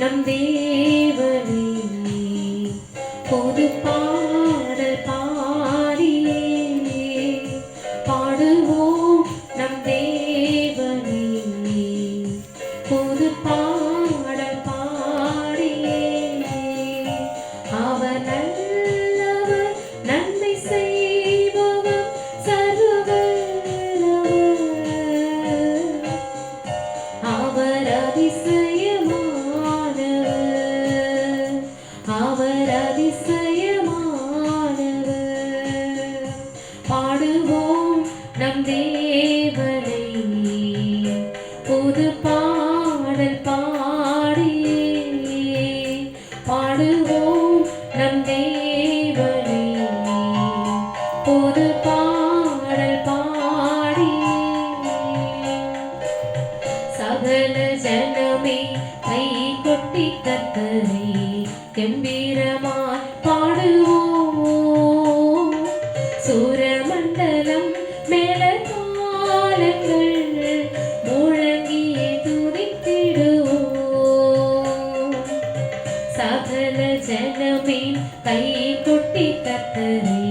நம் தேவனே பொது பாடல் பாடியே பாடுவோம். கத்தரை கம்பீரமாய் பாடுவோம். சூரமண்டலம் மேல காலங்கள் முழங்கியே துதித்திடுவோம். சகல ஜனமே கை கொட்டி கத்தரை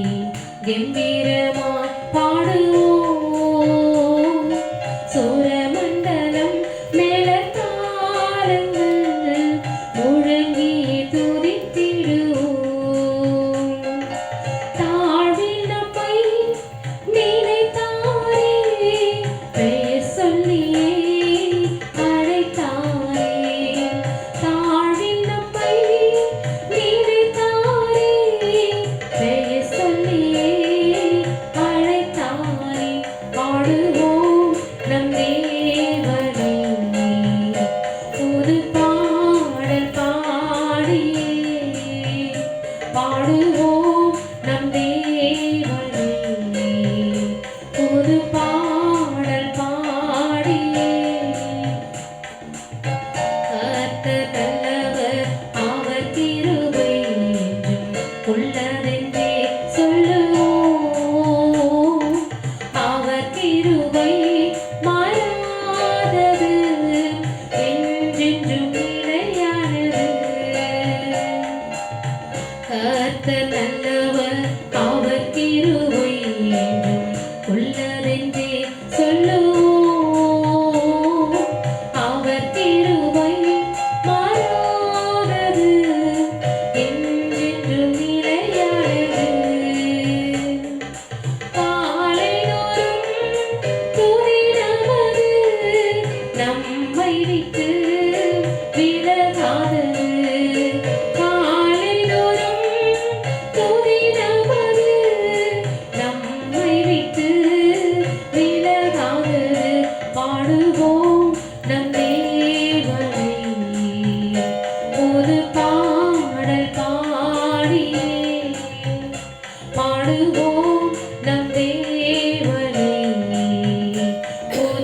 கம்பீர പാടും കാത്ത നല്ലവർ അവർക്ക്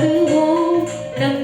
பாடுவோம் நம்